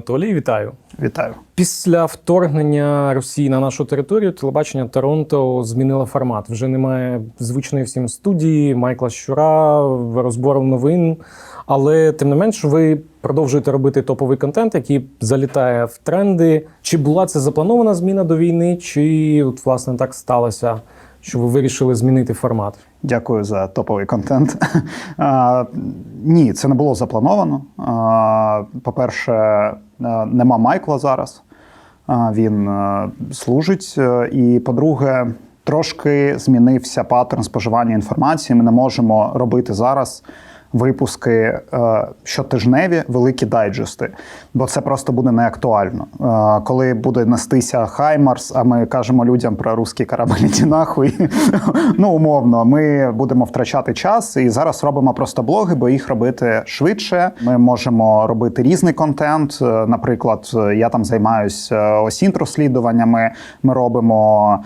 Анатолій, вітаю. Вітаю. Після вторгнення Росії на нашу територію телебачення Торонто змінило формат. Вже немає звичної всім студії, Майкла Щура, розбору новин. Але тим не менш, ви продовжуєте робити топовий контент, який залітає в тренди. Чи була це запланована зміна до війни, чи от власне так сталося, що ви вирішили змінити формат? Дякую за топовий контент. Ні, це не було заплановано. По-перше, е, нема Майкла зараз. Він е, служить. Е, І по-друге, трошки змінився паттерн споживання інформації. Ми не можемо робити зараз. Випуски е, щотижневі, великі дайджести, бо це просто буде неактуально. Е, коли буде нестися Хаймарс, а ми кажемо людям про русський корабель «Іди нахуй. ну умовно, ми будемо втрачати час і зараз робимо просто блоги, бо їх робити швидше. Ми можемо робити різний контент. Е, Наприклад, я там займаюся осінь розслідуваннями. Ми робимо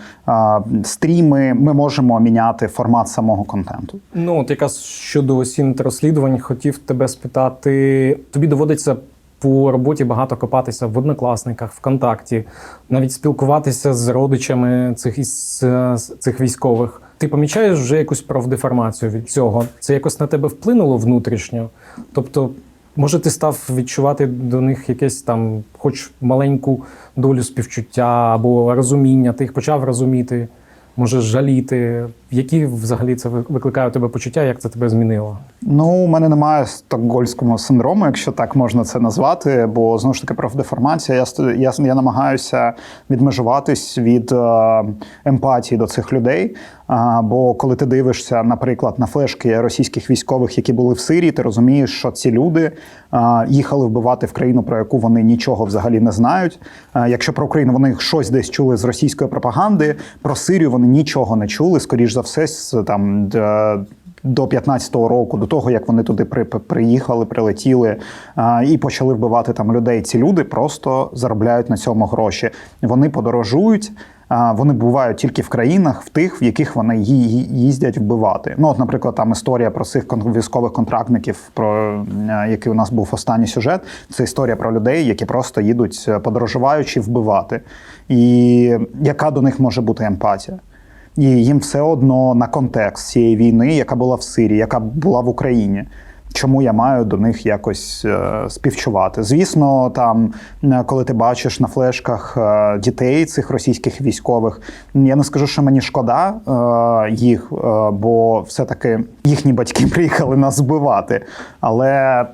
стріми. Ми можемо міняти формат самого контенту. Ну, от якраз щодо осінь розслідувань, хотів тебе спитати: тобі доводиться по роботі багато копатися в однокласниках, ВКонтакті, навіть спілкуватися з родичами цих із е, цих військових. Ти помічаєш вже якусь профдеформацію від цього? Це якось на тебе вплинуло внутрішньо? Тобто, може, ти став відчувати до них якесь там, хоч маленьку долю співчуття або розуміння, ти їх почав розуміти, може жаліти. Які взагалі це викликає у тебе почуття, як це тебе змінило? Ну, у мене немає стокгольського синдрому, якщо так можна це назвати, бо знову ж таки профдеформація. Я я, я намагаюся відмежуватись від е, емпатії до цих людей. А, бо коли ти дивишся, наприклад, на флешки російських військових, які були в Сирії, ти розумієш, що ці люди а, їхали вбивати в країну, про яку вони нічого взагалі не знають. А, якщо про Україну вони щось десь чули з російської пропаганди, про Сирію вони нічого не чули. Скоріш за все, з там. до 15-го року, до того як вони туди при, приїхали, прилетіли а, і почали вбивати там людей. Ці люди просто заробляють на цьому гроші. Вони подорожують. а, Вони бувають тільки в країнах, в тих, в яких вони їздять вбивати. Ну, от, наприклад, там історія про цих військових контрактників, про е, який у нас був останній сюжет. Це історія про людей, які просто їдуть е, подорожуваючи вбивати. І яка до них може бути емпатія? І їм все одно на контекст цієї війни, яка була в Сирії, яка була в Україні. Чому я маю до них якось е, співчувати? Звісно, там, коли ти бачиш на флешках е, дітей цих російських військових, я не скажу, що мені шкода е, їх, бо все-таки їхні батьки приїхали нас збивати. Але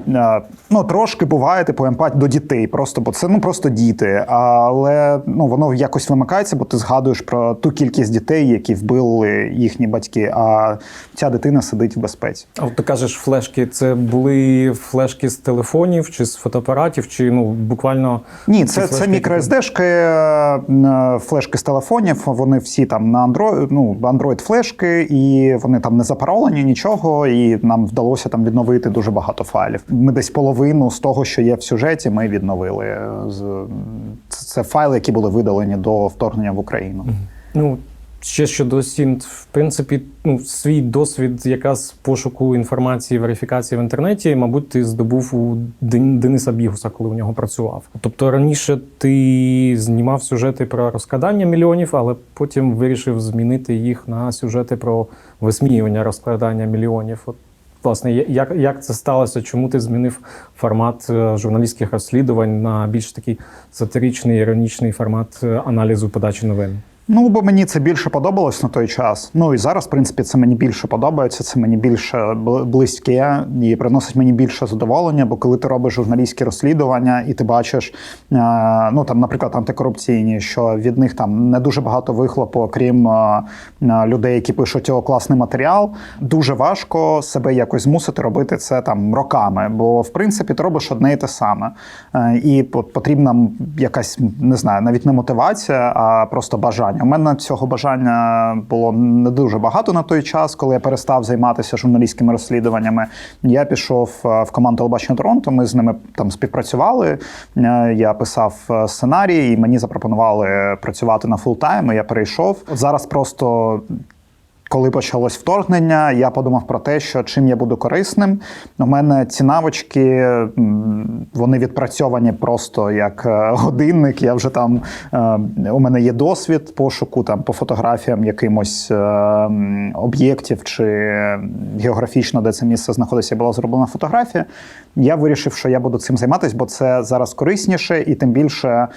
ну, трошки буває типу емпатія до дітей, просто бо це ну просто діти. Але ну воно якось вимикається, бо ти згадуєш про ту кількість дітей, які вбили їхні батьки. А ця дитина сидить в безпеці. А от ти кажеш, флешки це були флешки з телефонів чи з фотоапаратів, чи ну буквально Ні, це, це флешки, мікро-SD-шки, е, флешки з телефонів. Вони всі там на Android, ну, Android флешки, і вони там не запаролені, нічого. І нам вдалося там відновити дуже багато файлів. Ми десь половину з того, що є в сюжеті, ми відновили. Це, це файли, які були видалені до вторгнення в Україну. Ну, ще щодо Сінт, в принципі, ну, свій досвід якраз пошуку інформації, верифікації в інтернеті, мабуть, ти здобув у Дениса Бігуса, коли у нього працював. Тобто раніше ти знімав сюжети про розкрадання мільйонів, але потім вирішив змінити їх на сюжети про висміювання розкрадання мільйонів. Власне, як, як це сталося? Чому ти змінив формат е, журналістських розслідувань на більш такий сатиричний, іронічний формат е, аналізу подачі новин? Ну, бо мені це більше подобалось на той час. Ну і зараз, в принципі, це мені більше подобається, це мені більше близьке і приносить мені більше задоволення. Бо коли ти робиш журналістські розслідування і ти бачиш, е, ну там, наприклад, антикорупційні, що від них там не дуже багато вихлопу, окрім е, е, людей, які пишуть о класний матеріал, дуже важко себе якось змусити робити це там роками. Бо в принципі ти робиш одне і те саме. І потрібна якась не знаю, навіть не мотивація, а просто бажання. У мене цього бажання було не дуже багато на той час, коли я перестав займатися журналістськими розслідуваннями. Я пішов е, в команду телебачення Торонто. Ми з ними там співпрацювали. Е, Я писав е, сценарій, і мені запропонували працювати на фултайм. і Я перейшов. Зараз просто коли почалось вторгнення, я подумав про те, що чим я буду корисним. У мене ці навички вони відпрацьовані просто як е, годинник. Я вже там е, у мене є досвід пошуку там по фотографіям якимось е, об'єктів чи географічно, де це місце знаходиться, була зроблена фотографія. Я вирішив, що я буду цим займатися, бо це зараз корисніше, і тим більше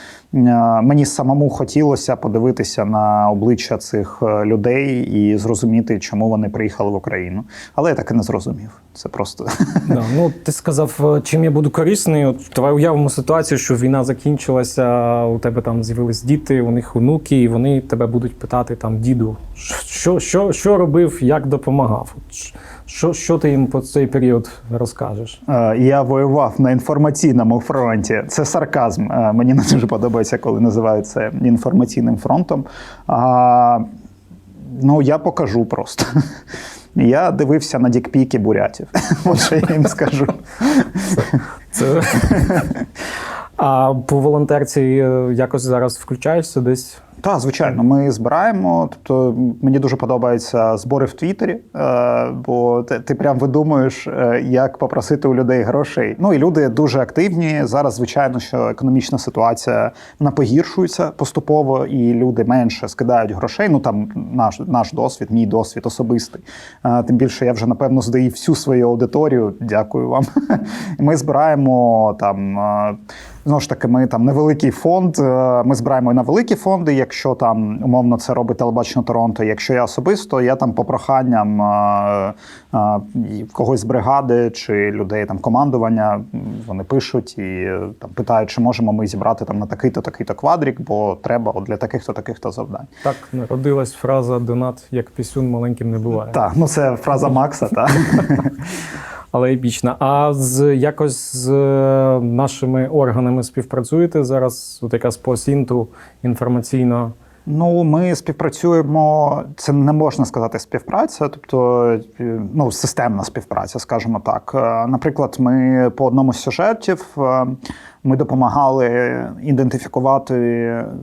мені самому хотілося подивитися на обличчя цих людей і зрозуміти, чому вони приїхали в Україну. Але я так і не зрозумів. Це просто Да, ну ти сказав, е, чим я буду корисний. От давай уявимо ситуацію, що війна закінчилася, у тебе там з'явились діти, у них онуки, і вони тебе будуть питати там, діду, що, що, що робив, як допомагав? Що, що ти їм по цей період розкажеш? Е, Я воював на інформаційному фронті. Це сарказм. Е, Мені не дуже подобається, коли називають це інформаційним фронтом. Ну, я покажу просто. Я дивився на дікпіки бурятів. От що я їм скажу. Це... А по волонтерці е, якось зараз включаєшся десь? Так, звичайно, ми збираємо. Тобто мені дуже подобаються збори в Твіттері, е, бо ти, ти прям видумуєш, е, як попросити у людей грошей. Ну і люди дуже активні. Зараз, звичайно, що економічна ситуація вона погіршується поступово, і люди менше скидають грошей. Ну там наш наш досвід, мій досвід особистий. Е, Тим більше я вже напевно здаю всю свою аудиторію. Дякую вам. Ми збираємо там. Знову ж таки, ми там невеликий фонд. Ми збираємо на великі фонди, якщо там умовно це робить телебачення Торонто. Якщо я особисто, я там по проханням е, е, в когось з бригади чи людей там командування вони пишуть і е, там питають, чи можемо ми зібрати там на такий-то такий-то квадрік, бо треба от для таких-то таких-то завдань. Так народилась фраза Донат як пісюн маленьким не буває. Так, ну це фраза Макса. так. Але епічна. А з якось з е, нашими органами співпрацюєте зараз? От якраз по Сінту інформаційно. Ну, ми співпрацюємо. Це не можна сказати співпраця, тобто е, ну, системна співпраця, скажімо так. Е, Наприклад, ми по одному з сюжетів ми допомагали ідентифікувати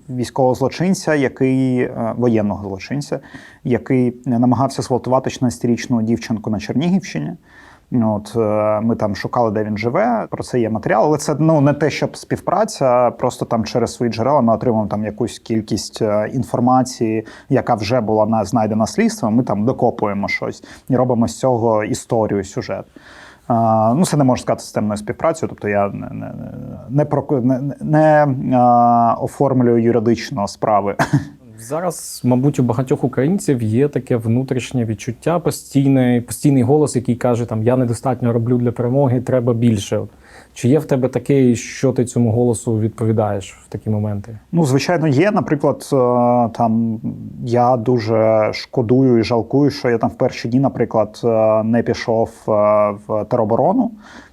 військового злочинця, який воєнного злочинця, який намагався зґвалтувати 16-річну дівчинку на Чернігівщині. От е, ми там шукали, де він живе. Про це є матеріал, але це ну не те, щоб співпраця. Просто там через свої джерела ми отримуємо там якусь кількість е, інформації, яка вже була на знайдена слідством. Ми там докопуємо щось і робимо з цього історію, сюжет. Ну, це не можна сказати системною співпрацею, тобто я не, не, не, проку- не, не а, оформлюю юридично справи. Зараз, мабуть, у багатьох українців є таке внутрішнє відчуття, постійне, постійний голос, який каже: там я недостатньо роблю для перемоги, треба більше. Чи є в тебе таке, що ти цьому голосу відповідаєш в такі моменти? Ну, звичайно, є. Наприклад, е, там я дуже шкодую і жалкую, що я там в перші дні, наприклад, е, не пішов е, в тероборону.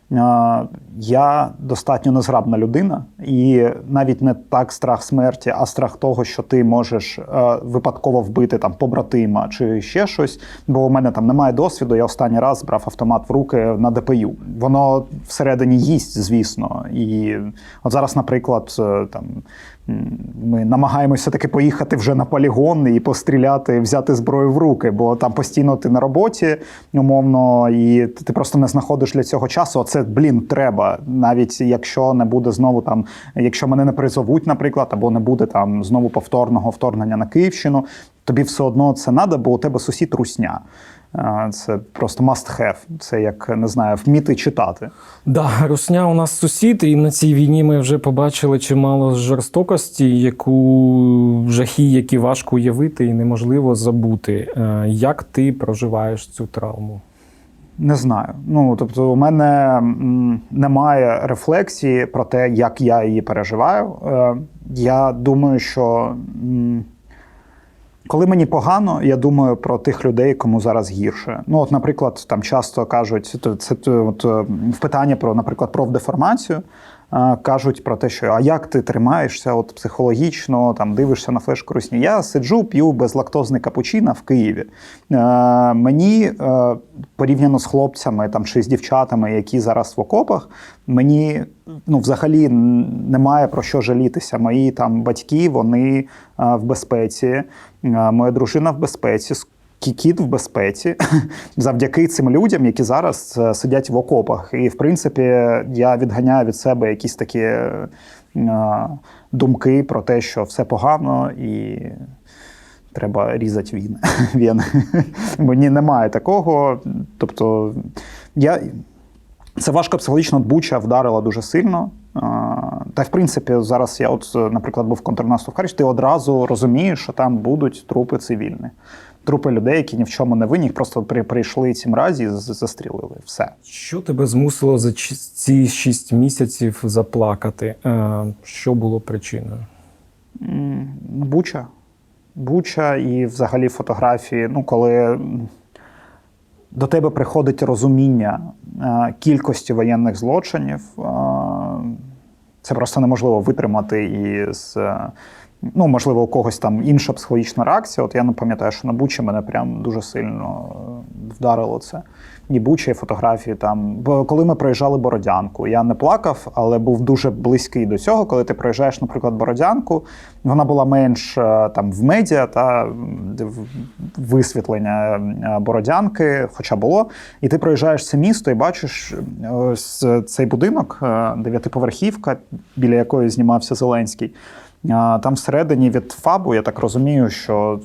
Я достатньо незграбна людина, і навіть не так страх смерті, а страх того, що ти можеш е, випадково вбити там побратима чи ще щось. Бо у мене там немає досвіду. Я останній раз брав автомат в руки на ДПЮ. Воно всередині їсть, звісно. І от зараз, наприклад, е, там ми намагаємося таки поїхати вже на полігон і постріляти, взяти зброю в руки, бо там постійно ти на роботі, умовно, і ти просто не знаходиш для цього часу. А це, блін, треба. Навіть якщо не буде знову там, якщо мене не призовуть, наприклад, або не буде там знову повторного вторгнення на Київщину, тобі все одно це треба, бо у тебе сусід русня. Це просто must have. Це як не знаю, вміти читати. Да, Русня у нас сусід, і на цій війні ми вже побачили чимало жорстокості, яку жахи, які важко уявити і неможливо забути. Е, Як ти проживаєш цю травму? Не знаю. Ну тобто, у мене немає рефлексії про те, як я її переживаю. Е, я думаю, що коли мені погано, я думаю про тих людей, кому зараз гірше. Ну, от, наприклад, там часто кажуть, це, це, от, е, в питання про, наприклад, профдеформацію. Кажуть про те, що а як ти тримаєшся от психологічно, там дивишся на флешку русні. Я сиджу, п'ю безлактозний капучино в Києві. Е, мені е, порівняно з хлопцями там чи з дівчатами, які зараз в окопах, мені ну взагалі немає про що жалітися. Мої там батьки, вони е, в безпеці, е, моя дружина в безпеці. Кіт в безпеці завдяки цим людям, які зараз е, сидять в окопах. І, в принципі, я відганяю від себе якісь такі е, думки про те, що все погано і треба різати війни. Вени. Мені немає такого. Тобто, я. Це важко психологічно буча вдарила дуже сильно. Та в принципі, зараз я, от, наприклад, був контрнаступ в Харкові, ти одразу розумієш, що там будуть трупи цивільні. Трупи людей, які ні в чому не винні, їх просто при- прийшли цим разі і застрілили. Все. Що тебе змусило за ці шість місяців заплакати? Е, Що було причиною? Буча. Буча і взагалі фотографії. Ну, коли до тебе приходить розуміння е, кількості воєнних злочинів, е, це просто неможливо витримати і з. Ну, можливо, у когось там інша психологічна реакція. От я не пам'ятаю, що на Бучі мене прям дуже сильно е, вдарило це. І Буча, і фотографії там. Бо коли ми проїжджали Бородянку, я не плакав, але був дуже близький до цього. Коли ти проїжджаєш, наприклад, Бородянку, вона була менш е, там в медіа та висвітлення е, Бородянки, хоча було. І ти проїжджаєш це місто і бачиш ось цей будинок, дев'ятиповерхівка, біля якої знімався Зеленський. Там всередині від ФАБу, я так розумію, що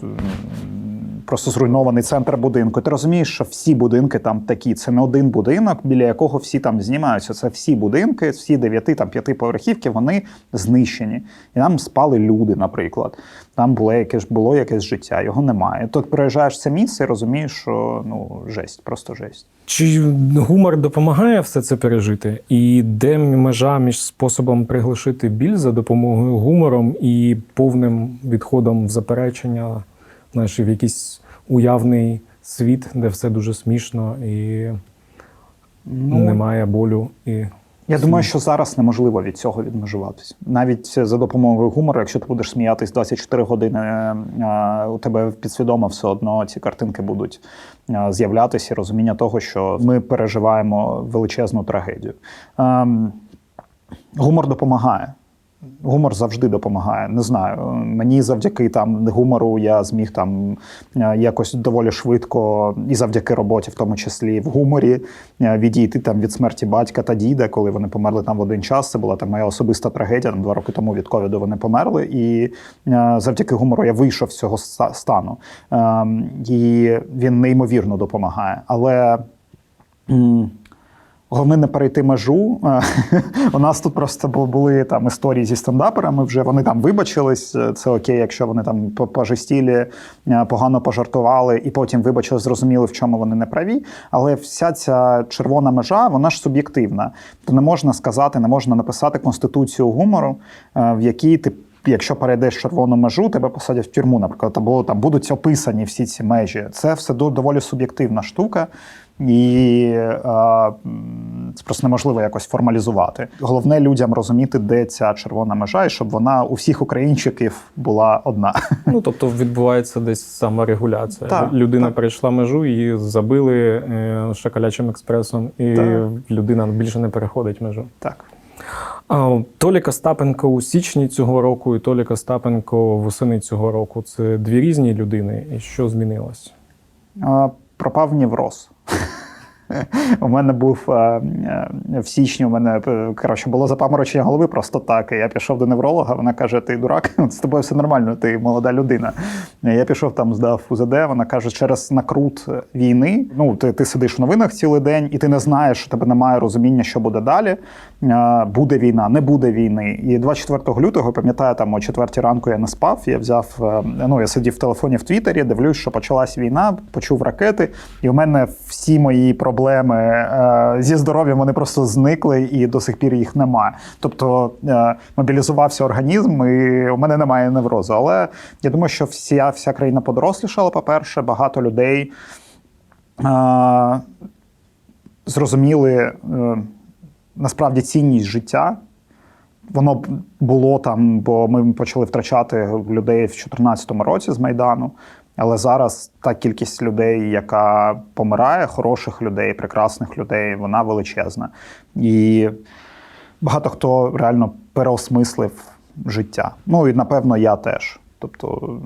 просто зруйнований центр будинку. Ти розумієш, що всі будинки там такі. Це не один будинок, біля якого всі там знімаються. Це всі будинки, всі дев'яти там п'ятиповерхівки, вони знищені. І там спали люди, наприклад. Там було якесь було якесь життя, його немає. Тут приїжджаєш це місце і розумієш, що ну жесть, просто жесть. Чи гумор допомагає все це пережити? І де межа між способом приглушити біль за допомогою гумором і повним відходом в заперечення, знаєш, в якийсь уявний світ, де все дуже смішно і Ну, немає болю і Я думаю, що зараз неможливо від цього відмежуватися. Навіть за допомогою гумору, якщо ти будеш сміятись 24 години, е, у тебе підсвідомо все одно ці картинки будуть е, з'являтися, і розуміння того, що ми переживаємо величезну трагедію. Ем, Гумор допомагає. Гумор завжди допомагає. Не знаю. Мені завдяки там гумору я зміг там е, якось доволі швидко, і завдяки роботі, в тому числі в гуморі, е, відійти там від смерті батька та діда, коли вони померли там в один час. Це була там моя особиста трагедія. Там два роки тому від ковіду вони померли. І е, завдяки гумору я вийшов з цього стану. Ем, І він неймовірно допомагає. Але. Головне не перейти межу. У нас тут просто були там історії зі стендаперами. Вже вони там вибачились. Це окей, якщо вони там по- пожестілі, е, погано пожартували, і потім вибачились, зрозуміли, в чому вони не праві. Але вся ця червона межа, вона ж суб'єктивна. То не можна сказати, не можна написати конституцію гумору, е, в якій ти. Якщо перейдеш червону межу, тебе посадять в тюрму, наприклад, або там будуть описані всі ці межі. Це все доволі суб'єктивна штука. І е, це просто неможливо якось формалізувати. Головне людям розуміти, де ця червона межа, і щоб вона у всіх українчиків була одна. Ну, тобто відбувається десь саморегуляція. Так, людина так. перейшла межу, її забили е, шоколячим експресом, і Так. людина більше не переходить межу. Так. А, Толік Остапенко у січні цього року і Толік Остапенко восени цього року це дві різні людини. І що змінилось? Пропав невроз. У мене був е, е, в січні. У мене е, коротше було запаморочення голови просто так. І я пішов до невролога. Вона каже: Ти дурак, з тобою все нормально, ти молода людина. Я пішов там, здав УЗД. Вона каже, через накрут війни. Ну, ти, ти сидиш в новинах цілий день, і ти не знаєш, що тебе немає розуміння, що буде далі. Буде війна, не буде війни. І 24 лютого, пам'ятаю, там о 4 ранку я не спав. Я взяв, ну я сидів в телефоні в Твіттері, дивлюсь, що почалась війна, почув ракети, і у мене всі мої проблеми е, зі здоров'ям вони просто зникли, і до сих пір їх немає. Тобто е, мобілізувався організм, і у мене немає неврозу. Але я думаю, що вся, вся країна подорослішала, по-перше, багато людей. Е, зрозуміли насправді цінність життя. Воно було там, бо ми почали втрачати людей в 2014 році з Майдану. Але зараз та кількість людей, яка помирає, хороших людей, прекрасних людей, вона величезна. І багато хто реально переосмислив життя. Ну і напевно, я теж. Тобто,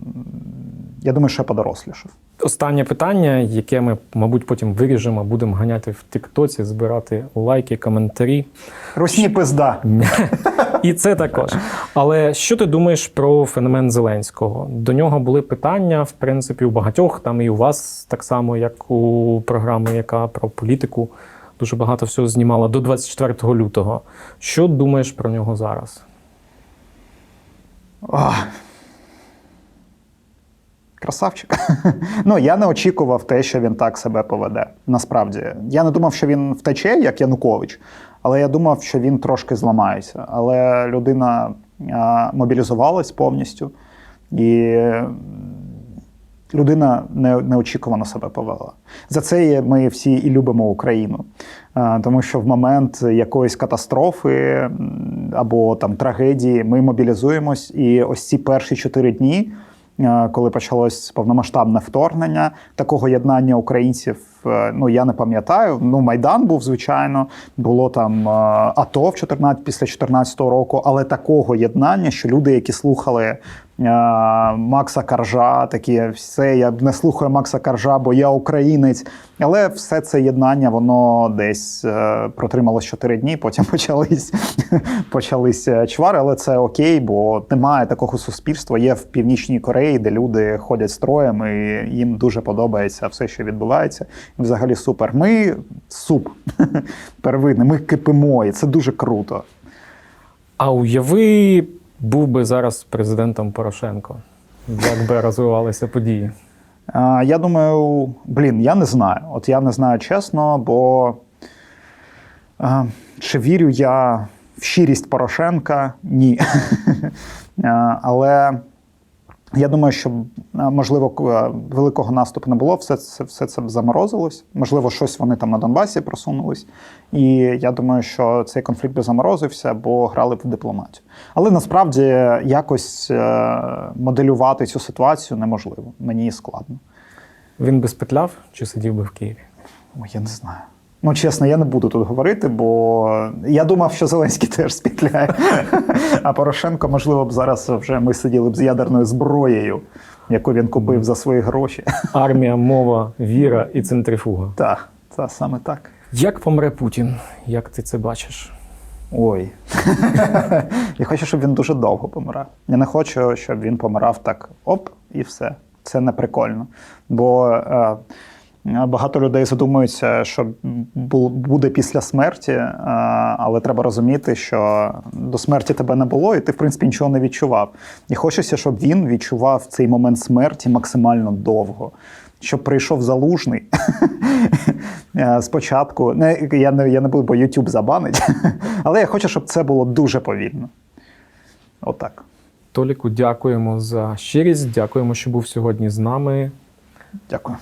я думаю, що я подорослішав. Останнє питання, яке ми, мабуть, потім виріжемо, будемо ганяти в Тіктоці, збирати лайки, коментарі. Русні пизда. І це також. Але що ти думаєш про феномен Зеленського? До нього були питання, в принципі, у багатьох, там і у вас так само, як у програми, яка про політику дуже багато всього знімала до 24 лютого. Що думаєш про нього зараз? Ах. Красавчик. ну, я не очікував те, що він так себе поведе. Насправді. Я не думав, що він втече, як Янукович, але я думав, що він трошки зламається. Але людина мобілізувалась повністю, і людина неочікувано себе повела. За це ми всі і любимо Україну. Тому що в момент якоїсь катастрофи або там трагедії ми мобілізуємось, і ось ці перші чотири дні. Е, Коли почалось повномасштабне вторгнення, такого єднання українців, е, ну я не пам'ятаю. Ну майдан був звичайно, було там е, АТО в 14, після 2014 року, але такого єднання, що люди, які слухали Макса Каржа, такі все, я не слухаю Макса Каржа, бо я українець. Але все це єднання, воно десь е, протрималось 4 дні, потім почались, е, чвари, але це окей, бо немає такого суспільства. Є в Північній Кореї, де люди ходять строєм, і їм дуже подобається все, що відбувається. Взагалі супер. Ми суп первинний, ми кипимо, і це дуже круто. А уяви, був би зараз президентом Порошенко. Як би розвивалися події? Я думаю, блін, я не знаю. От я не знаю чесно, бо чи вірю я в щирість Порошенка? Ні. Але я думаю, що можливо великого наступу не було, все це, все це заморозилось. Можливо, щось вони там на Донбасі просунулись. І я думаю, що цей конфлікт би заморозився, бо грали б в дипломатію. Але насправді якось е, моделювати цю ситуацію неможливо. Мені складно. Він би спетляв чи сидів би в Києві? Ой, я не знаю. Ну, чесно, я не буду тут говорити, бо я думав, що Зеленський теж спітляє. А Порошенко, можливо, б зараз вже ми сиділи б з ядерною зброєю, яку він купив за свої гроші. Армія, мова, віра і центрифуга. Так, це саме так. Як помре Путін? Як ти це бачиш? Ой. я хочу, щоб він дуже довго помирав. Я не хочу, щоб він помирав так оп, і все. Це не прикольно. Бо е, багато людей задумуються, що буде після смерті, е, але треба розуміти, що до смерті тебе не було, і ти, в принципі, нічого не відчував. І хочеться, щоб він відчував цей момент смерті максимально довго. Щоб прийшов залужний Е, спочатку. Не, я, не, я не буду, бо YouTube забанить. Але я хочу, щоб це було дуже повільно. Отак. Толіку, дякуємо за щирість. Дякуємо, що був сьогодні з нами. Дякую.